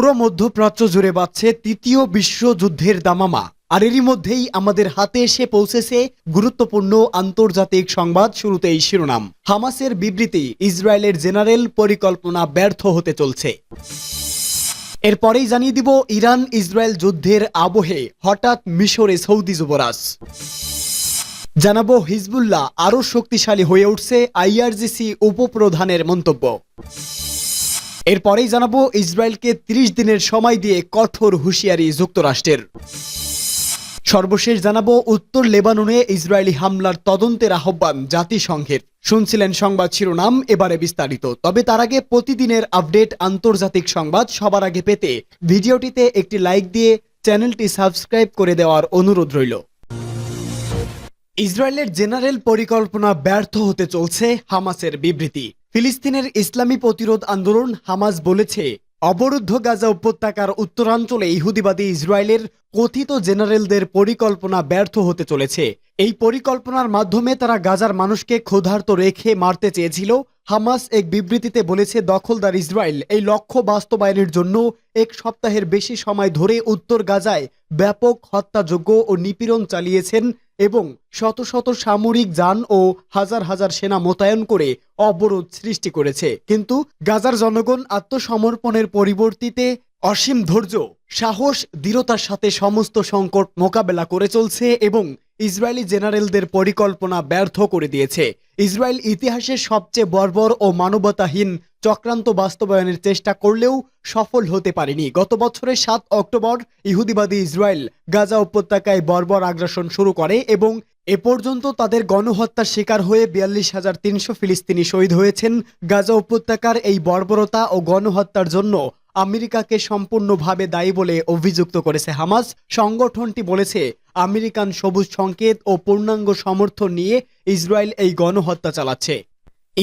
পুরো মধ্যপ্রাচ্য জুড়ে বাড়ছে তৃতীয় বিশ্বযুদ্ধের দামামা। আর এরই মধ্যেই আমাদের হাতে এসে পৌঁছেছে গুরুত্বপূর্ণ আন্তর্জাতিক সংবাদ শুরুতেই শিরোনাম। হামাসের বিবৃতি, ইসরায়েলের জেনারেল পরিকল্পনা ব্যর্থ হতে চলছে। এরপরেই জানিয়ে দিব ইরান ইসরায়েল যুদ্ধের আবহে হঠাৎ মিশরে সৌদি যুবরাজ। জানাব হিজবুল্লাহ আরও শক্তিশালী হয়ে উঠছে আইআরজিসি উপপ্রধানের মন্তব্য। এরপরেই জানাব ইসরায়েলকে ৩০ দিনের সময় দিয়ে কঠোর হুঁশিয়ারি যুক্তরাষ্ট্রের। সর্বশেষ জানাব উত্তর লেবাননে ইসরায়েলি হামলার তদন্তের আহ্বান জাতিসংঘের। শুনছিলেন সংবাদ শিরোনাম, এবারে বিস্তারিত। তবে তার আগে প্রতিদিনের আপডেট আন্তর্জাতিক সংবাদ সবার আগে পেতে ভিডিওটিতে একটি লাইক দিয়ে চ্যানেলটি সাবস্ক্রাইব করে দেওয়ার অনুরোধ রইল। ইসরায়েলের জেনারেল পরিকল্পনা ব্যর্থ হতে চলছে হামাসের বিবৃতি। ফিলিস্তিনের ইসলামী প্রতিরোধ আন্দোলন হামাস বলেছে, অবরুদ্ধ গাজা উপত্যকার উত্তরাঞ্চলে ইহুদিবাদী ইসরায়েলের কথিত জেনারেলদের পরিকল্পনা ব্যর্থ হতে চলেছে। এই পরিকল্পনার মাধ্যমে তারা গাজার মানুষকে ক্ষুধার্ত রেখে মারতে চেয়েছিল, হামাস এক বিবৃতিতে বলেছে, দখলদার ইসরায়েল এই লক্ষ্য বাস্তবায়নের জন্য এক সপ্তাহের বেশি সময় ধরে উত্তর গাজায় ব্যাপক হত্যাযোগ্য ও নিপীড়ন চালিয়েছেন এবং শত শত সামরিক যান ও হাজার হাজার সেনা মোতায়েন করে অবরোধ সৃষ্টি করেছে। কিন্তু গাজার জনগণ আত্মসমর্পণের পরিবর্তিতে অসীম ধৈর্য, সাহস, দৃঢ়তার সাথে সমস্ত সংকট মোকাবেলা করে চলছে এবং ইসরায়েলি জেনারেলদের পরিকল্পনা ব্যর্থ করে দিয়েছে। ইসরায়েল ইতিহাসের সবচেয়ে বর্বর ও মানবতাহীন চক্রান্ত বাস্তবায়নের চেষ্টা করলেও সফল হতে পারেনি। গত বছরের সাত অক্টোবর ইহুদিবাদী ইসরায়েল গাজা উপত্যকায় বর্বর আগ্রাসন শুরু করে এবং এ পর্যন্ত তাদের গণহত্যার শিকার হয়ে বিয়াল্লিশ হাজার তিনশো ফিলিস্তিনি শহীদ হয়েছেন। গাজা উপত্যকার এই বর্বরতা ও গণহত্যার জন্য আমেরিকাকে সম্পূর্ণভাবে দায়ী বলে অভিযুক্ত করেছে হামাস। সংগঠনটি বলেছে, আমেরিকান সবুজ সংকেত ও পূর্ণাঙ্গ সমর্থন নিয়ে ইসরায়েল এই গণহত্যা চালাচ্ছে।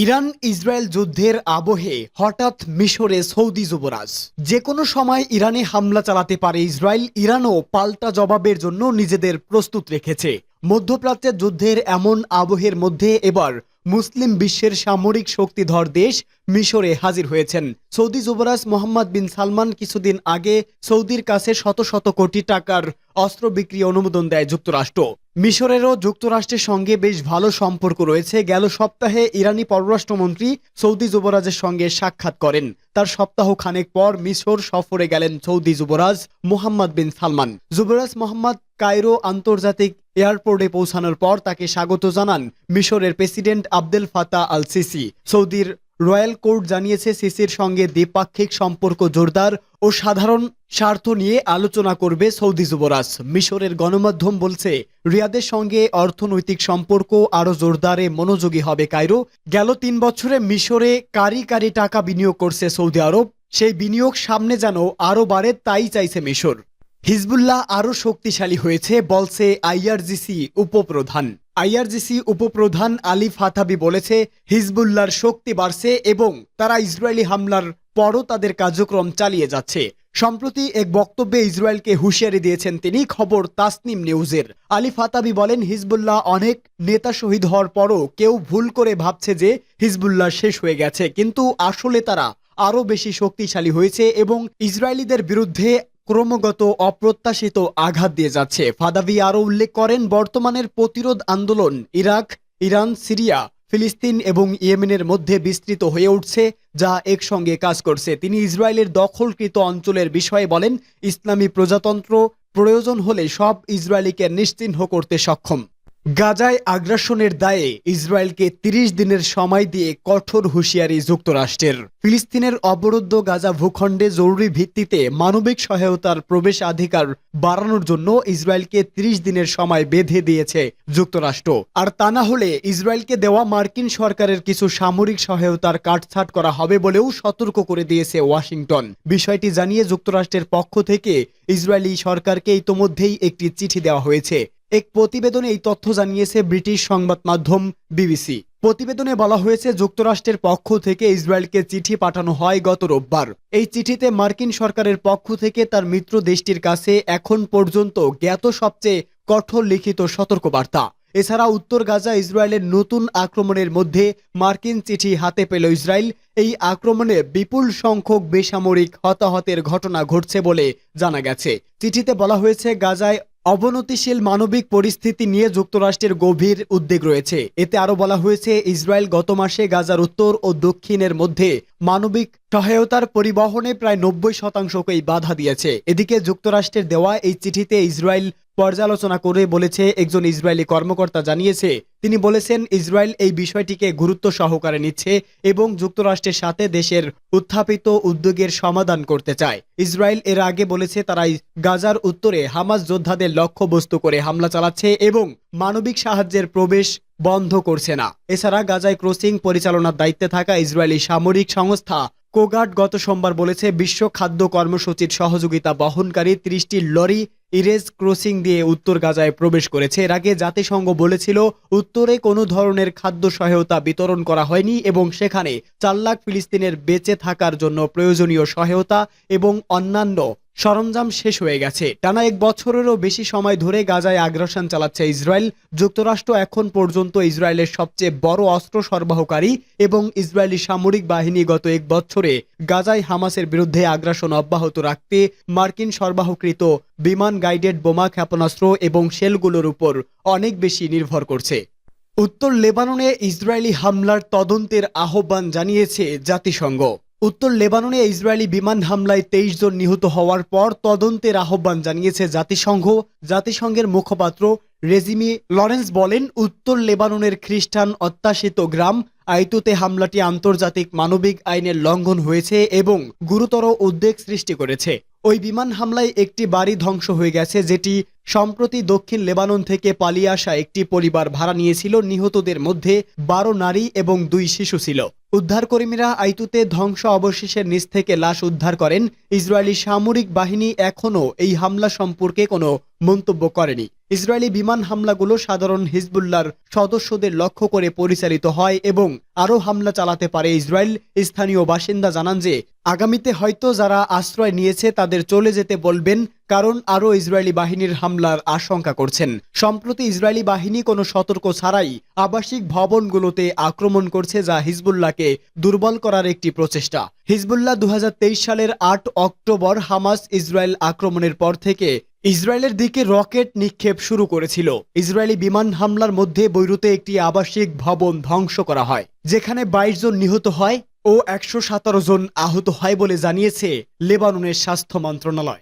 ইরান ইসরায়েল যুদ্ধের আবহে হঠাৎ মিশরে সৌদি যুবরাজ। যে কোনো সময় ইরানে হামলা চালাতে পারে ইসরায়েল, ইরানও পাল্টা জবাবের জন্য নিজেদের প্রস্তুত রেখেছে। মধ্যপ্রাচ্যের যুদ্ধের এমন আবহের মধ্যে এবার মুসলিম বিশ্বের সামরিক শক্তিধর দেশ মিশরে হাজির হয়েছেন। সৌদি যুবরাজ মোহাম্মদ বিন সালমান কিছুদিন আগে সৌদির কাছে শত শত কোটি টাকার অস্ত্র বিক্রি অনুমোদন দেয় যুক্তরাষ্ট্র। মিশরেরও যুক্তরাষ্ট্রের সঙ্গে বেশ ভালো সম্পর্ক রয়েছে। গেল সপ্তাহে ইরানি পররাষ্ট্রমন্ত্রী সৌদি যুবরাজের সঙ্গে সাক্ষাৎ করেন। তার সপ্তাহ খানেক পর মিশর সফরে গেলেন সৌদি যুবরাজ মোহাম্মদ বিন সালমান। যুবরাজ মোহাম্মদ কায়রো আন্তর্জাতিক এয়ারপোর্টে পৌঁছানোর পর তাকে স্বাগত জানান মিশরের president Abdel Fattah al Sisi সৌদির রয়্যাল কোর্ট জানিয়েছে সিসির সঙ্গে দ্বিপাক্ষিক সম্পর্ক জোরদার ও সাধারণ স্বার্থ নিয়ে আলোচনা করবে সৌদি যুবরাজ। মিশরের গণমাধ্যম বলছে, রিয়াদের সঙ্গে অর্থনৈতিক সম্পর্ক আরও জোরদারে মনোযোগী হবে কায়রো। গেল তিন বছরে মিশরে কারি কারি টাকা বিনিয়োগ করছে সৌদি আরব। সেই বিনিয়োগ সামনে যেন আরও বাড়ে, তাই চাইছে মিশর। হিজবুল্লাহ আরও শক্তিশালী হয়েছে, বলছে আইআরজিসি উপপ্রধান। আইআরজিসি উপপ্রধান আলী ফাতাবি বলেছে, হিজবুল্লাহর শক্তি বাড়ছে এবং তারা ইসরায়েলি হামলার পরও তাদের কার্যক্রম চালিয়ে যাচ্ছে। সম্প্রতি এক বক্তব্যে ইসরায়েলকে হুঁশিয়ারি দিয়েছেন তিনি, খবর তাসনিম নিউজের। আলী ফাতাবি বলেন, হিজবুল্লাহ অনেক নেতা শহীদ হওয়ার পরও কেউ ভুল করে ভাবছে যে হিজবুল্লাহ শেষ হয়ে গেছে, কিন্তু আসলে তারা আরও বেশি শক্তিশালী হয়েছে এবং ইসরায়েলিদের বিরুদ্ধে ক্রমাগত অপ্রত্যাশিত আঘাত দিয়ে যাচ্ছে। ফাদাবি আরও উল্লেখ করেন, বর্তমানের প্রতিরোধ আন্দোলন ইরাক, ইরান, সিরিয়া, ফিলিস্তিন এবং ইয়েমেনের মধ্যে বিস্তৃত হয়ে উঠছে, যা একসঙ্গে কাজ করছে। তিনি ইসরায়েলের দখলকৃত অঞ্চলের বিষয়ে বলেন, ইসলামী প্রজাতন্ত্র প্রয়োজন হলে সব ইসরায়েলিকে নিশ্চিহ্ন করতে সক্ষম। গাজায় আগ্রাসনের দায়ে ইসরায়েলকে ৩০ দিনের সময় দিয়ে কঠোর হুঁশিয়ারি যুক্তরাষ্ট্রের। ফিলিস্তিনের অবরুদ্ধ গাজা ভূখণ্ডে জরুরি ভিত্তিতে মানবিক সহায়তার প্রবেশাধিকার বাড়ানোর জন্য ইসরায়েলকে ৩০ দিনের সময় বেঁধে দিয়েছে যুক্তরাষ্ট্র। আর তা না হলে ইসরায়েলকে দেওয়া মার্কিন সরকারের কিছু সামরিক সহায়তার কাটছাট করা হবে বলেও সতর্ক করে দিয়েছে ওয়াশিংটন। বিষয়টি জানিয়ে যুক্তরাষ্ট্রের পক্ষ থেকে ইসরায়েলি সরকারকে ইতোমধ্যেই একটি চিঠি দেওয়া হয়েছে। এক প্রতিবেদনে এই তথ্য জানিয়েছে ব্রিটিশ সংবাদ মাধ্যম বিবিসি। প্রতিবেদনে বলা হয়েছে, যুক্তরাষ্ট্রের পক্ষ থেকে ইসরায়েলকে চিঠি পাঠানো হয় গত রোববার। এই চিঠিতে মার্কিন সরকারের পক্ষ থেকে তার মিত্র দেশটির কাছে এখন পর্যন্ত জ্ঞাত সবচেয়ে কঠোর লিখিত সতর্কবার্তা। এছাড়া উত্তর গাজা ইসরায়েলের নতুন আক্রমণের মধ্যে মার্কিন চিঠি হাতে পেল ইসরায়েল। এই আক্রমণে বিপুল সংখ্যক বেসামরিক হতাহতের ঘটনা ঘটছে বলে জানা গেছে। চিঠিতে বলা হয়েছে, গাজায় অবনতিশীল মানবিক পরিস্থিতি নিয়ে যুক্তরাষ্ট্রের গভীর উদ্বেগ রয়েছে। এতে আরও বলা হয়েছে, ইসরায়েল গত মাসে গাজার উত্তর ও দক্ষিণের মধ্যে মানবিক সহায়তার পরিবহনে প্রায় নব্বই শতাংশকেই বাধা দিয়েছে। এদিকে যুক্তরাষ্ট্রের দেওয়া এই চিঠিতে ইসরায়েল পর্যালোচনা করে বলেছে একজন ইসরায়েলি কর্মকর্তা জানিয়েছে, তিনি বলেছেন ইসরায়েল এই বিষয়টিকে গুরুত্ব সহকারে নিচ্ছে এবং যুক্তরাষ্ট্রের সাথে দেশের উত্থাপিত উদ্যোগের সমাধান করতে চায়। ইসরায়েল এর আগে বলেছে তারা গাজার উত্তরে হামাস যোদ্ধাদের লক্ষ্যবস্তু করে হামলা চালাচ্ছে এবং মানবিক সাহায্যের প্রবেশ বন্ধ করছে না। এছাড়া গাজায় ক্রসিং পরিচালনার দায়িত্বে থাকা ইসরায়েলি সামরিক সংস্থা কোগাট গত সোমবার বলেছে, বিশ্ব খাদ্য কর্মসূচির সহযোগিতা বহনকারী ত্রিশটি লরি ইরেজ ক্রসিং দিয়ে উত্তর গাজায় প্রবেশ করেছে। এর আগে জাতিসংঘ বলেছিল, উত্তরে কোনো ধরনের খাদ্য সহায়তা বিতরণ করা হয়নি এবং সেখানে চার লাখ ফিলিস্তিনের বেঁচে থাকার জন্য প্রয়োজনীয় সহায়তা এবং অন্যান্য সরঞ্জাম শেষ হয়ে গেছে। টানা এক বছরেরও বেশি সময় ধরে গাজায় আগ্রাসন চালাচ্ছে ইসরায়েল। যুক্তরাষ্ট্র এখন পর্যন্ত ইসরায়েলের সবচেয়ে বড় অস্ত্র সরবরাহকারী এবং ইসরায়েলি সামরিক বাহিনী গত এক বছরে গাজায় হামাসের বিরুদ্ধে আগ্রাসন অব্যাহত রাখতে মার্কিন সরবরাহকৃত বিমান গাইডেড বোমা ক্ষেপণাস্ত্র এবং শেলগুলোর উপর অনেক বেশি নির্ভর করছে। উত্তর লেবাননে ইসরায়েলি হামলার তদন্তের আহ্বান জানিয়েছে জাতিসংঘ। উত্তর লেবাননে ইসরায়েলি বিমান হামলায় তেইশ জন নিহত হওয়ার পর তদন্তের আহ্বান জানিয়েছে জাতিসংঘ। জাতিসংঘের মুখপাত্র রেজিমি লরেন্স বলেন, উত্তর লেবাননের খ্রিস্টান অত্যাশিত গ্রাম আইতুতে হামলাটি আন্তর্জাতিক মানবিক আইনের লঙ্ঘন হয়েছে এবং গুরুতর উদ্বেগ সৃষ্টি করেছে। ওই বিমান হামলায় একটি বাড়ি ধ্বংস হয়ে গেছে, যেটি সম্প্রতি দক্ষিণ লেবানন থেকে পালিয়ে আসা একটি পরিবার ভাড়া নিয়েছিল নিহতদের মধ্যে বারো নারী এবং দুই শিশু ছিল। উদ্ধারকর্মীরা আইতুতে ধ্বংস অবশেষের নিচ থেকে লাশ উদ্ধার করেন। ইসরায়েলি সামরিক বাহিনী এখনও এই হামলা সম্পর্কে কোনো মন্তব্য করেনি। ইসরায়েলি বিমান হামলাগুলো সাধারণ হিজবুল্লার সদস্যদের লক্ষ্য করে পরিচালিত হয় এবং আরও হামলা চালাতে পারে ইসরায়েল। স্থানীয় বাসিন্দা জানান যে, আগামীতে হয়তো যারা আশ্রয় নিয়েছে তাদের চলে যেতে বলবেন, কারণ আরও ইসরায়েলি বাহিনীর হামলার আশঙ্কা করছেন। সম্প্রতি ইসরায়েলি বাহিনী কোনো সতর্ক ছাড়াই আবাসিক ভবনগুলোতে আক্রমণ করছে, যা হিজবুল্লাহকে দুর্বল করার একটি প্রচেষ্টা। হিজবুল্লাহ দু হাজার তেইশ সালের আট অক্টোবর হামাস ইসরায়েল আক্রমণের পর থেকে ইসরায়েলের দিকে রকেট নিক্ষেপ শুরু করেছিল। ইসরায়েলি বিমান হামলার মধ্যে বৈরুতে একটি আবাসিক ভবন ধ্বংস করা হয়, যেখানে বাইশ জন নিহত হয় ও একশো সতেরো জন আহত হয় বলে জানিয়েছে লেবাননের স্বাস্থ্য মন্ত্রণালয়।